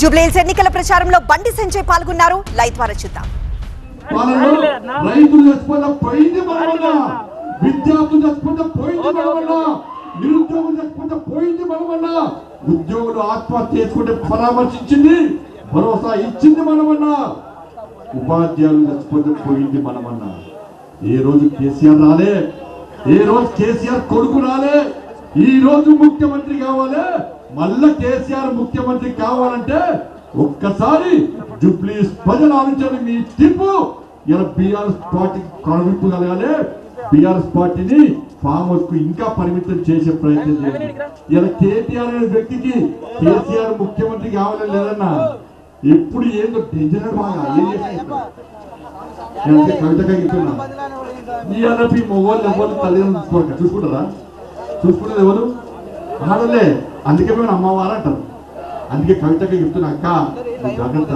జూబ్లీహిల్స్ ఎన్నికల ప్రచారంలో బండి సంజయ్ పాల్గొన్నారు. లైవ్ ద్వారా చూద్దాం. వాళ్ళలో రైతులు చచ్చిపోతే పోయింది మన వల్ల విద్యార్థులు చచ్చిపోతే పోయింది మన వల్ల నిరుద్యోగులు చచ్చిపోతే పోయింది మన వల్ల ఉద్యోగులు ఆత్మహత్య చేసుకుంటే పరామర్శించింది భరోసా ఇచ్చింది మనమన్నా ఉపాధ్యాయులు చచ్చిపోతే పోయింది మనమన్నా ఏ రోజు కేసీఆర్ రాలే? ఏ రోజు కేసీఆర్ కొడుకు రాలే? ఈ రోజు ముఖ్యమంత్రి కావాలి? మళ్ళా కేసీఆర్ ముఖ్యమంత్రి కావాలంటే ఒక్కసారి జూబ్లీస్ ప్రజలు ఆలోచన మీ తీర్పు ఇలా బీఆర్ఎస్ పార్టీ కనువిప్పు కలగాలి. బీఆర్ఎస్ పార్టీని ఫామ్ హౌస్కు ఇంకా పరిమితం చేసే ప్రయత్నం చేయండి. ఇలా కేటీఆర్ అనే వ్యక్తికి కేసీఆర్ ముఖ్యమంత్రి కావాలని లేదన్నా ఎప్పుడు ఏందో డెంజర్ బాగా ఏం చేసినా నేను అందుకే ఈ అన్నపి మొగోళ్ళు ఎవరు తల్లిదండ్రులు చూసుకుంటారా? చూసుకుంటారు ఎవరు? ఆడలే అందుకే మేము అమ్మవారు అంటారు అందుకే కవితగా చెప్తున్నా అక్క జాగ్రత్త.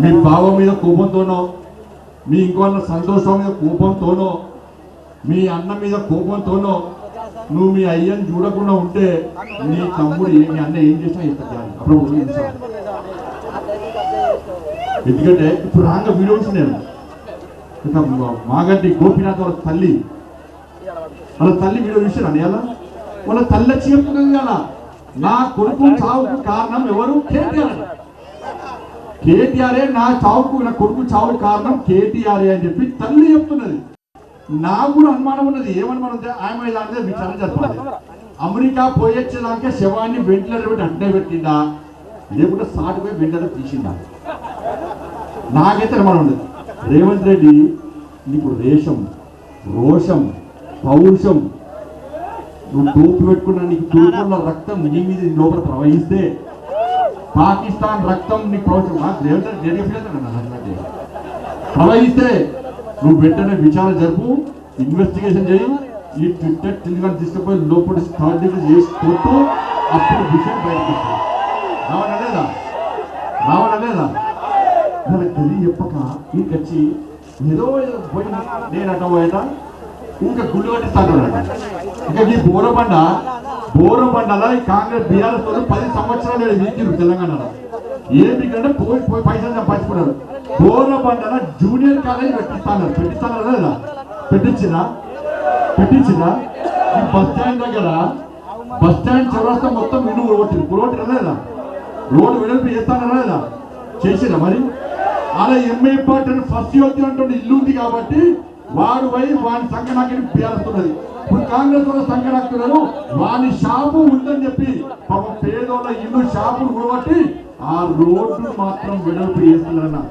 మీ బావ మీద కోపంతోనో మీ ఇంకో అన్న సంతోషం మీద కోపంతోనో మీ అన్న మీద కోపంతోనో నువ్వు మీ అయ్యని చూడకుండా ఉంటే నీ తమ్ముడు మీ అన్న ఏం చేసినా చేస్తాడు అప్పుడు ఎందుకంటే ఇప్పుడు రాంగ వీడియోస్ నేను. ఇక మాగంటి గోపీనాథ్ వాళ్ళ తల్లి. వాళ్ళ తల్లి వీడియో చూసారా ఎలా వాళ్ళ తల్లి వచ్చి చెప్తున్నది నా కొడుకు చావుకు కారణం ఎవరు? కేటీఆర్. కేటీఆర్ఏ నా చావుకు నా కొడుకు చావుకు కారణం కేటీఆర్ఏ అని చెప్పి తల్లి చెప్తున్నది. నాకు కూడా అనుమానం ఉన్నది. ఏమనుమానం ఆమె ఇలా అనేది విచారణ జరపాలి అమెరికా పోయొచ్చేదాకే శవాన్ని వెంటిలేటర్ పెట్టి అట్నే పెట్టిందా లేకుంటే సాటి పోయి వెంటిలేటర్ తీసిందా నాకైతే అనుమానం ఉండదు రేవంత్ రెడ్డి నీకు రేషం రోషం పౌరుషం నువ్వు టోపు పెట్టుకున్నా నీకు తూర్పుల రక్తం నీ మీద లోపల ప్రవహిస్తే పాకిస్తాన్ రక్తం నీకు ప్రవహించ నాకు ప్రవహిస్తే నువ్వు వెంటనే విచారణ జరుపు ఇన్వెస్టిగేషన్ చేయి ఈ ట్విట్టర్ టెలిగ్రామ్ తీసుకుపోయి లోపల థర్డ్ డిగ్రీ చేసి కొట్టు అప్పుడు విషయం బయటకు రావడలేదా రావడం లేదా? రావడం లేదా? మన చెప్పక నీకొచ్చి ఏదో ఏదో పోయినా నేను అట్ట పోయేట? ఇంకా గుళ్ళు కట్టిస్తాను ఇంకా ఈ బోరబండ బోరబండల ఈ కాంగ్రెస్ బీఆర్ఎస్తో పది సంవత్సరాలు వీకిరు తెలంగాణలో. ఏంటి కంటే పోయి పోయి పైసలు సంపాదించుకున్నారు. బోరబండల జూనియర్ కాలేజ్ పెట్టిస్తాను పెట్టిస్తాను లేదా? పెట్టించినా పెట్టించినా ఈ బస్ స్టాండ్ దగ్గర బస్ స్టాండ్ చౌరస్తా మొత్తం ఇల్లు కొట్టింది రోడ్డు లేదా? రోడ్డు వెడల్పు చేస్తానా లేదా? చేసినా మరి? అలా ఎంఏ పార్టీ ఫస్ట్ యూత్ అంటుండే ఇల్లు ఉంది కాబట్టి వాడు పోయి వాని సంఘనాకి పేరుస్తున్నది. ఇప్పుడు కాంగ్రెస్ వాళ్ళ సంఘనాకులను వాని షాపు ఉందని చెప్పి పాప పేదోళ్ళ ఇల్లు షాపులు కూడబట్టి ఆ రోడ్డు మాత్రం వెడల్పు చేస్తున్నారన్న.